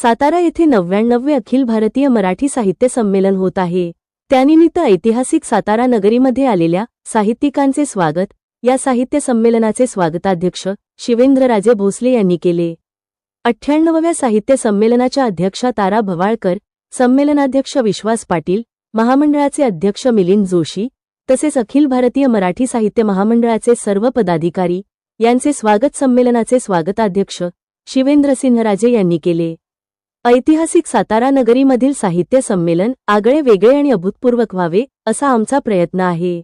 सातारा येथे नव्याण्णववे अखिल भारतीय मराठी साहित्य संमेलन होत आहे. त्यानिमित्त ऐतिहासिक सातारा नगरीमध्ये आलेल्या साहित्यिकांचे स्वागत या साहित्य संमेलनाचे स्वागताध्यक्ष शिवेंद्रराजे भोसले यांनी केले. अठ्ठ्याण्णवव्या साहित्य संमेलनाच्या अध्यक्षा तारा भवाळकर संमेलनाध्यक्ष विश्वास पाटील महामंडळाचे अध्यक्ष मिलिंद जोशी तसेच अखिल भारतीय मराठी साहित्य महामंडळाचे सर्व पदाधिकारी यांचे स्वागत संमेलनाचे स्वागताध्यक्ष शिवेंद्रसिंहराजे यांनी केले. ऐतिहासिक सातारा नगरीमधील साहित्य संमेलन आगळे वेगळे आणि अभूतपूर्वक व्हावे असा आमचा प्रयत्न आहे.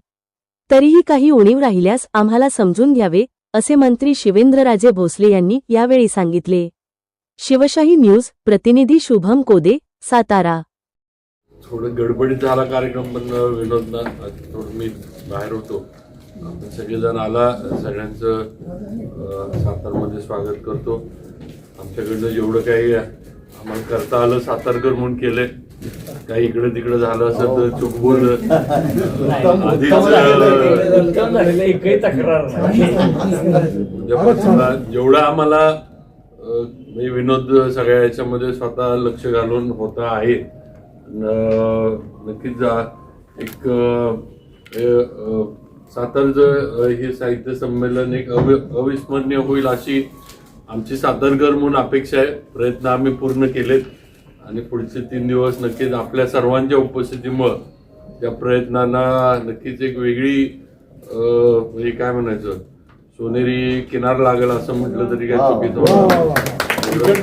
तरीही काही उणीव राहिल्यास आम्हाला समजून घ्यावे असे मंत्री शिवेंद्रराजे भोसले यांनी यावेळी सांगितले. शिवशाही न्यूज प्रतिनिधी शुभम कोदे सातारा. थोडं गडबडीत झाला कार्यक्रम बंद विनोद थोडं मी बाहेर होतो. आपण सगळेजण आला सगळ्यांचं सातारमध्ये स्वागत करतो. आमच्याकडनं जेवढं काही आम्हाला करता आलं सातारकर म्हणून केलंय. काही इकडे तिकडे झालं असेल तर चूक बोललं. आधीच एकही तक्रार नाही. जेवढं आम्हाला विनोद सगळ्या याच्यामध्ये स्वतः लक्ष घालून होता आहे. नक्कीच एक सातारचं हे साहित्य संमेलन एक अवि- अविस्मरणीय होईल अशी आमची सातारकर म्हणून अपेक्षा आहे. प्रयत्न आम्ही पूर्ण केलेत. आणि पुढचे तीन दिवस नक्कीच आपल्या सर्वांच्या उपस्थितीमुळं त्या प्रयत्नांना नक्कीच एक वेगळी म्हणजे काय म्हणायचं? सोनेरी किनार लागेल असं म्हटलं तरी काय चुकीचं